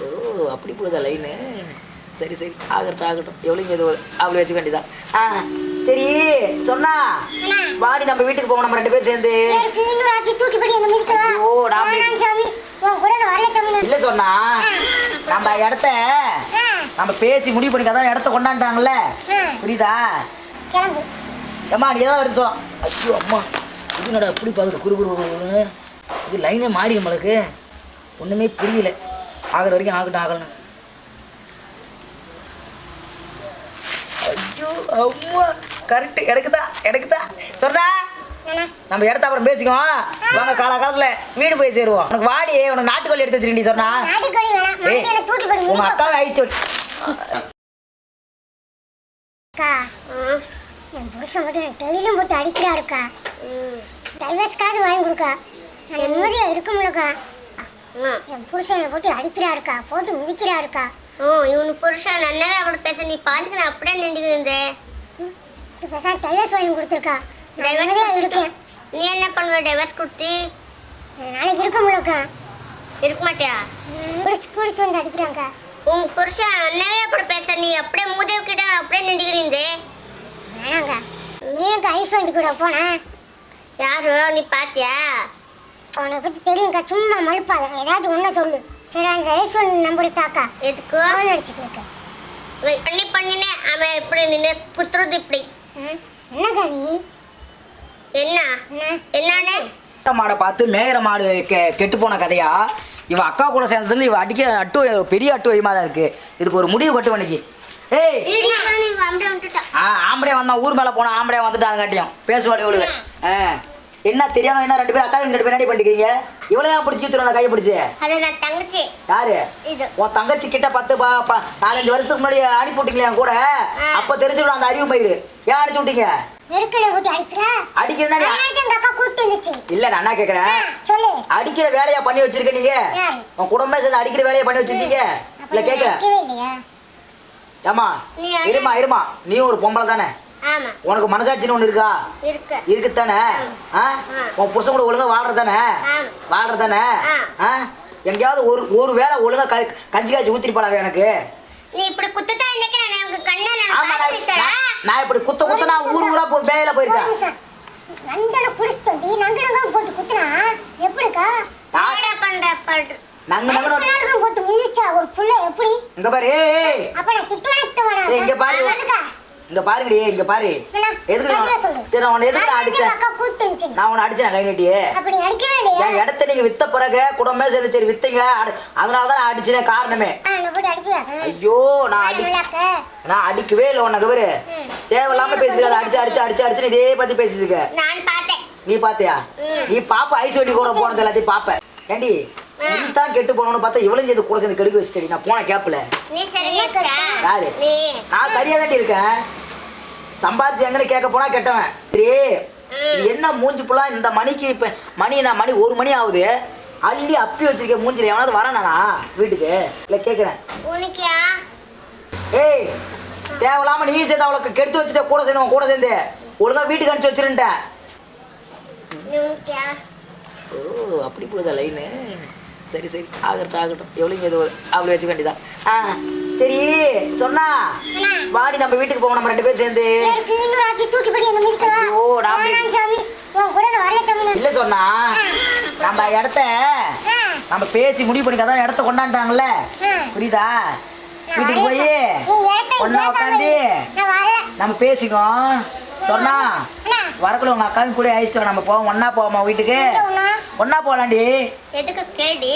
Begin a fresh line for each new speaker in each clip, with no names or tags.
ஓ அப்படி போகுதா லைனு சரி சரி. ஆகட்டும் ஆகட்டும். எவ்வளோங்க இது அவளை வச்சுக்க வேண்டியதான் ஆ சரி. சொன்னா வாடி நம்ம வீட்டுக்கு போவோம் நம்ம ரெண்டு பேரும் சேர்ந்து. ஐயோ, நான். இல்லை சொன்னா. நம்ம இடத்த நம்ம பேசி முடிவு பண்ணி அதான் இடத்த கொண்டாண்டாங்கல்ல. புரியுதா? ஏம்மா நீ ஏதாவது எடுத்து ஐயோ அம்மா. இது என்னடா எப்படி பார்க்குது குறு குறு இது லைனே மாறி நம்மளுக்கு ஒன்றுமே புரியல. ஆகிற வரைக்கும் ஆகட்டும் ஆகலாம் ஐயோ அம்மா கரெக்டு எனக்குதா சொன்னா
என்ன
நம்ம இடத்த அப்புறம் பேசிக்குவோம். வாங்க கால காலத்தில் வீடு போய் சேருவோம். உனக்கு வாடி உனக்கு நாட்டுக்கோழி எடுத்து வச்சிருக்கீங்க சொன்னா உங்க அக்காவை ஐஸ்
அக்கா என் புருஷன் மட்டும் டெய்லியும் போட்டு அடிக்கிறாருக்கா. டைவர்ஸ் காசு வாங்கி கொடுக்கா. நான் நிம்மதியாக இருக்க முடியலக்கா. என் புருஷன் என்னை போட்டு அடிக்கிறாருக்கா போட்டு மிதிக்கிறாருக்கா.
ஓ இவனு புருஷன் நன்னவே அப்படி பேச நீ பார்த்துக்க நான் அப்படியே
இப்போ பேச டைவர்ஸ் வாங்கி கொடுத்துருக்கா.
டைவர்ஸ்
இருக்கேன்.
நீ என்ன பண்ணுவ டைவர்ஸ் கொடுத்து?
நாளைக்கு இருக்க முடியலக்கா
இருக்க மாட்டியா?
குடிச்சு குடிச்சு வந்து அடிக்கிறாங்க.
உன் புருஷன் அண்ணவே அப்படி பேச நீ அப்படியே மூதேவ கிட்ட அப்படியே நின்றுக்கிறீந்தே
வேணாங்க. நீங்க ஐஸ் வாங்கி கூட போனேன்
யாரு நீ பாத்தியா?
அவனை பற்றி தெரியுங்க்கா சும்மா மழுப்பாத ஏதாச்சும் ஒன்றை சொல்லு. சரி அந்த ஐஸ் வாங்கி நம்பர் தாக்கா.
எதுக்கு?
கேட்க.
வெய், பண்ணி பண்ணினே அவன் இப்படி நின்று குத்துறது இப்படி.
என்னக்கா நீ?
என்ன?
என்ன?
என்னன்னு?
மாடை பார்த்து மேயிற மாடு கெ கெட்டு போன கதையா? இவ அக்கா கூட சேர்ந்ததுல இவ அடிக்க அட்டு பெரிய அட்டு வயமா தான் இருக்கு. இதுக்கு ஒரு முடிவு கட்டு வணிக்கு ஏய்!
வீடியோ அப்படியே விட்டுட்டான்
ஆ ஆம்பளை வந்தான் ஊர் மேலே போனா ஆம்பளை வந்துட்டாங்க காட்டியும் பேசுவாடி இவளுக்கு ஆ. என்ன தெரியாம என்ன ரெண்டு பேரும் அக்கா ரெண்டு பேரும் என்ன பண்ணிக்கிறீங்க இவ்வளோ ஏன் பிடிச்சி அந்த கையை பிடிச்சி?
தங்கச்சி.
யாரு? உன் தங்கச்சி கிட்ட பத்து நாலஞ்சு வருஷத்துக்கு முன்னாடி அனுப்பி விட்டீங்களே என் கூட? அப்ப தெரிஞ்சுக்கணும் அந்த அறிவு பயிர். ஏன் அடிச்சு விட்டீங்க?
அடிக்கிற?
வேலையா பண்ணி வச்சிருக்க நீங்க? உன் குடும்பமே சேர்ந்து அடிக்கிற வேலையை பண்ணி வச்சிருக்கீங்க இல்ல கேக்குற ஏமா இருமா இருமா. நீ ஒரு பொம்பளை தானே? உனக்கு மனசாட்சின்னு ஒண்ணு இருக்கா?
இருக்கு.
இருக்குத்தானே? உன் புருஷன் கூட ஒழுங்கா வாழ்றதானே. வாழ்றதானே? எங்கேயாவது ஒரு ஒரு வேளை ஒழுங்கா கஞ்சி காய்ச்சி ஊத்திருப்பாளா எனக்கு?
நீ இப்படி குத்துட்டா இன்னைக்கு நான்? உங்க நான்
இப்படி குத்த குத்த நான் ஊர் ஊரா போய்
ஒரு
போயிருக்கேன்
நந்தனை குடிச்சிட்டு வந்து நங்கனகம் போட்டு குத்துனா? எப்படிக்கா?
என்னடா பண்ற பண்ற
நங்கு நங்கு
நங்கனகம் போட்டு மிதிச்சா ஒரு புள்ள எப்படி?
இங்க பாரு
அப்ப நான் திட்டுவனா திட்டுவனா
இங்க பாரு. இங்க பாருங்கடி இங்க பாரு? எதுக்கு. சரி நான் உன்னை எதுக்கு அடிச்சேன்? நான் உன்னை அடிச்சேன் கை நீட்டியே என் இடத்த நீங்க வித்த பிறகு குடும்பமே சேர்ந்து சரி வித்தீங்க. அதனால தான் நான் அடிச்சேன் காரணமே. ஐயோ நான் அடி நான் அடிக்கவே இல்லை உன்னை கவரு தேவையில்லாம பேசிருக்க அடிச்சு அடிச்சு அடிச்சு அடிச்சு இதே பத்தி பேசிட்டு இருக்க. நீ பாத்தியா நீ பாப்ப ஐஸ் வண்டி கூட போனது எல்லாத்தையும் பாப்ப. ஏண்டி? நீ தான் கெட்டு போனோம்னு பார்த்தா இவ்வளவு சேர்ந்து கூட சேர்ந்து கெடுக்க வச்சுட்டடி. நான் போன கேப்ல
நீ சரியா
யாரு? நான் சரியா தாண்டி இருக்கேன். சம்பாதிச்சு எங்கன்னு கேட்க போனா கெட்டவன். சரி என்ன மூஞ்சி புள்ளா இந்த மணிக்கு இப்ப மணி நான் மணி ஒரு மணி ஆகுது. அள்ளி அப்பி வச்சிருக்கேன் மூஞ்சில எவனாவது வரானா வீட்டுக்கு? இல்ல கேக்குறேன். ஏய் தேவையில்லாம நீ சேர்ந்து அவளுக்கு கெடுத்து வச்சுட்ட கூட சேர்ந்து கூட சேர்ந்து. ஒழுங்கா வீட்டுக்கு அனுப்பிச்சு வச்சிருந்தேன் ஓ அப்படி போகுதா லைனு சரி சரி. ஆகட்டும் ஆகட்டும். எவ்வளோங்க இது அவளை வச்சுக்க வேண்டியதான் ஆ சரி. சொன்னா வாடி நம்ம வீட்டுக்கு போவோம். நம்ம ரெண்டு பேரும் சேர்ந்து. ஐயோ, நான். இல்ல சொன்னா. நம்ம இடத்த நம்ம பேசி முடிவு பண்ணி அதான் இடத்த கொண்டாண்டாங்கல்ல. புரியுதா? வீட்டுக்கு போய்
பேசாம
உட்காந்து நம்ம பேசிக்கோம் சொன்னா வரக்குள்ள உங்க அக்காவும் கூட அழைச்சிட்டு வா, நம்ம போவோம். ஒண்ணா போவோமா வீட்டுக்கு? ஒண்ணா போலாண்டி
எதுக்கு கேடி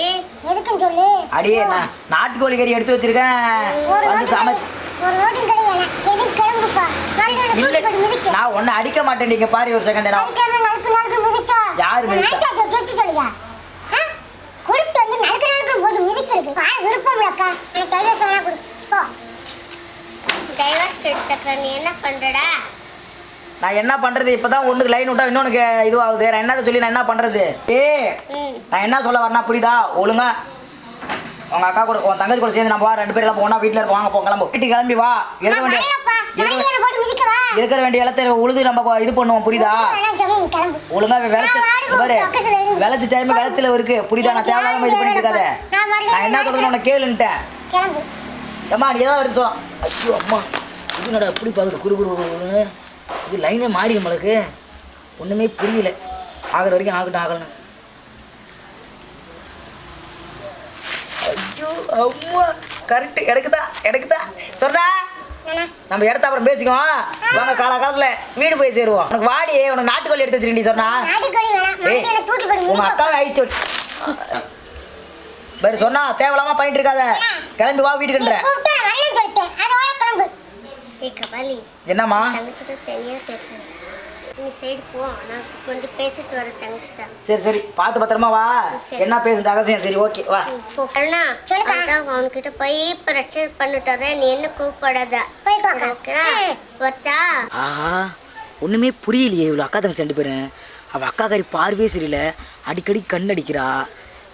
எதுக்குன்னு சொல்லு
அடியே நான் நாட்டுக்கோழி கறி எடுத்து வச்சிருக்கேன் வந்து சமைச்சு
ஒரு நோட்டும் கடை வேணாம். எதுக்கு கிளம்புப்பா?
நான் அடிக்க மாட்டேன் நீங்க பாரு ஒரு செகண்ட் நான்
நறுக்கு நறுக்கு மிதிச்சா?
யாரு மிதிச்சா?
பிரிச்சு சொல்லுங்க. வந்து நறுக்கு நறுக்கு போட்டு மிதிக்கிறது. பா, விருப்பம். எனக்கு வேணா கொடு. போ.
டைவர்ஸ் எடுத்துக்கிற நீ என்ன பண்றடா
நான் என்ன பண்றது? இப்பதான் ஒண்ணுக்கு லைன் விட்டா இன்னொன்னுக்கு இதுவாகுது. நான் என்னத்த சொல்லி நான் என்ன பண்றது? ஏ நான் என்ன சொல்ல வரேன்னா புரியுதா? ஒழுங்கா. உங்க அக்கா கூட உன் தங்கச்சி கூட சேர்ந்து நம்ம வா ரெண்டு பேரும் எல்லாம் போனா வீட்டுல இருப்போம். வாங்க கிளம்பு. வீட்டுக்கு கிளம்பி வா. இருக்க வேண்டிய இருக்கிற வேண்டிய இடத்த உழுது நம்ம இது பண்ணுவோம். புரியுதா? ஒழுங்கா விளைச்சு பாரு. விளைச்ச டைம் விளைச்சல இருக்கு. புரியுதா? நான் தேவையில்லாம இது பண்ணிட்டு இருக்காத.
நான்
என்ன சொல்றது உனக்கு கேளுன்ட்டேன் அம்மா நீ ஏதாவது எடுத்தோம் ஐயோ அம்மா. இது நட எப்படி குடு குடு குடுன்னு. இது லைனே மாறி நம்மளுக்கு. ஒன்றுமே புரியல. ஆகிற வரைக்கும் ஆகட்டும் ஆகணும். ஐயோ அம்மா. கரெக்ட் எனக்குதா எனக்குதா சொல்றா. நம்ம இடத்த அப்புறம் பேசிக்குவோம். வாங்க கால காலத்துல வீடு போய் சேருவோம். உனக்கு வாடி உனக்கு நாட்டுக்கோழி எடுத்து வச்சிருக்கீங்க சொன்னா உங்க அக்காவை அழிச்சு வேறு சொன்னா தேவையில்லாம பண்ணிட்டு இருக்காத. கிளம்பி வா வீட்டுக்குன்ற
தங்கச்சிட்ட
சரி சரி. பார்த்து பத்திரமா வா.
சரி.
என்ன பேசுறது அவசியம்? சரி ஓகே வா.
அதான் அவன்கிட்ட போய் பிரச்சனை பண்ணிட்டு வரேன் நீ என்ன கூப்பிடாத?
ஆஹா ஒண்ணுமே புரியலையே இவ்வளோ அக்கா தங்கச்சி ரெண்டு பேரும். அவள் அக்கா காரி பார்வையே சரியில்லை. அடிக்கடி கண் அடிக்கிறா.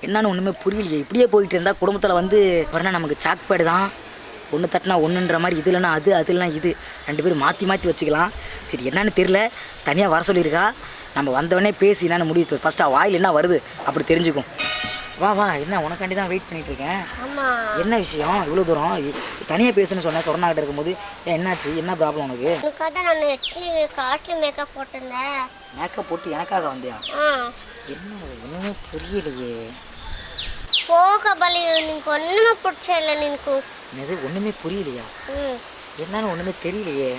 என்னன்னு ஒன்றுமே புரியலையே. இப்படியே போயிட்டு இருந்தா குடும்பத்தில் வந்து வரணும் நமக்கு சாக்பேடு தான். ஒன்று தட்டினா ஒன்றுன்ற மாதிரி இது இல்லைன்னா அது அது இல்லைனா இது. ரெண்டு பேரும் மாற்றி மாற்றி வச்சுக்கலாம். சரி என்னன்னு தெரில தனியாக வர சொல்லியிருக்கா. நம்ம வந்தவொடனே பேசி என்னன்னு முடிவு ஃபஸ்ட்டு வாயில் என்ன வருது? அப்படி தெரிஞ்சுக்கும். வா வா என்ன உனக்காண்டி தான் வெயிட் பண்ணிட்டு இருக்கேன்? என்ன விஷயம்? இவ்வளோ தூரம். தனியாக பேசுன்னு சொன்னேன் சொன்னாக்கிட்ட இருக்கும்போது. ஏன் என்னாச்சு? என்ன ப்ராப்ளம் உனக்கு?
மேக்கப் போட்டிருந்தேன்?
மேக்கப் போட்டு எனக்காக வந்தியா? என்ன ஒன்றுமே புரியலையே.
போ கபாலி நீக்கு ஒண்ணுமே பிடிச்ச இல்லை நீக்கு
என்னது ஒன்றுமே புரியலையா? என்னன்னு ஒன்றுமே தெரியலையே.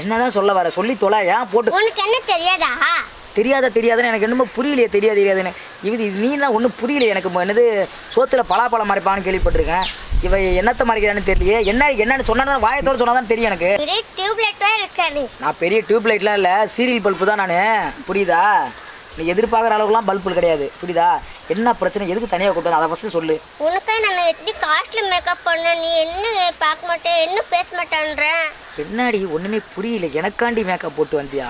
என்னதான் சொல்ல வர சொல்லி தொலை ஏன் போட்டு
உனக்கு என்ன தெரியாதா?
தெரியாத தெரியாதுன்னு எனக்கு என்னமோ புரியலையே தெரியாது தெரியாதுன்னு. இது இது நீ தான் ஒன்றும் புரியலையே எனக்கு. என்னது சோத்துல பலாப்பழம் மறைப்பான்னு கேள்விப்பட்டிருக்கேன். இவ என்னத்தை மறைக்கிறான்னு தெரியலையே. என்ன என்னன்னு சொன்னா வாயத்தோட சொன்னா தான் தெரியும் எனக்கு. நான் பெரிய டியூப் லைட்லாம் இல்லை சீரியல் பல்பு தான் நான். புரியுதா? நீ எதிர்பார்க்குற அளவுக்குலாம் பல்பு கிடையாது. புரியுதா? என்ன பிரச்சனை? எதுக்கு தனியாக கூப்பிட்டு அதை ஃபஸ்ட்டு சொல்லு.
உனக்கே நான் எப்படி காஸ்ட்லி மேக்கப் பண்ண? நீ என்ன பார்க்க மாட்டேன் என்ன பேச மாட்டேன்ற?
என்னடி? ஒன்றுமே புரியல. எனக்காண்டி மேக்கப் போட்டு வந்தியா?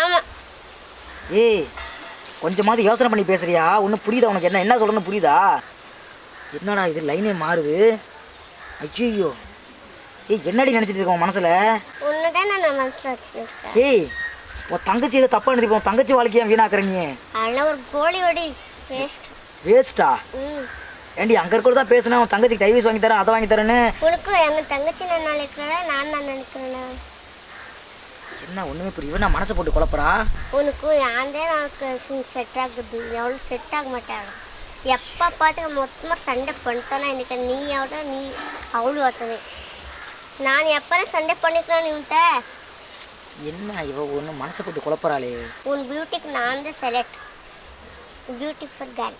ஆமா.
ஏய் கொஞ்சமாவது யோசனை பண்ணி பேசுறியா? ஒன்றும் புரியுதா உனக்கு? என்ன என்ன சொல்கிறேன்னு புரியுதா? என்னடா இது லைனே மாறுது? ஐயோ ஏய் என்னடி நினச்சிட்டு இருக்க உன் மனசில்?
ஒண்ணுதான் நான் மனசுல வச்சிருக்கேன்.
ஏய் உன் தங்கச்சி எதை தப்பாக நினைப்போம் உன் தங்கச்சி வாழ்க்கையை வீணாக்குற நீ?
அதெல்லாம் ஒரு கோழி வடி. வேஸ்ட்
வேஸ்ட்டா
ம்.
ஏண்டி அங்கே இருக்கிறது தான் பேசுனேன் உன் தங்கச்சிக்கு டைவீஸ் வாங்கி தரேன் அதை வாங்கி தரேன்னு?
உனக்கும் எங்க தங்கச்சி நான் நினைக்கிறேன் நான் நான் நினைக்கிறேன்.
என்ன ஒன்றுமே புரியல. நான் மனசை போட்டு குழப்பறா?
உனக்கும் யாந்தே எனக்கு செட் ஆகுது? எவ்வளோ செட் ஆக மாட்டாங்க? எப்போ பார்த்து மொத்தமாக சண்டை பண்ணிட்டோன்னா எனக்கு நீ எவ்வளோ நீ அவ்வளோ ஒருத்தவே நான் எப்போ சண்டை பண்ணிக்கிறேன் உன்கிட்ட
என்ன இவ ஒன்று மனசை போட்டு குழப்பறாளே?
உன் பியூட்டிக்கு நான் தான் செலக்ட் பியூட்டிஃபுல் கேர்ள்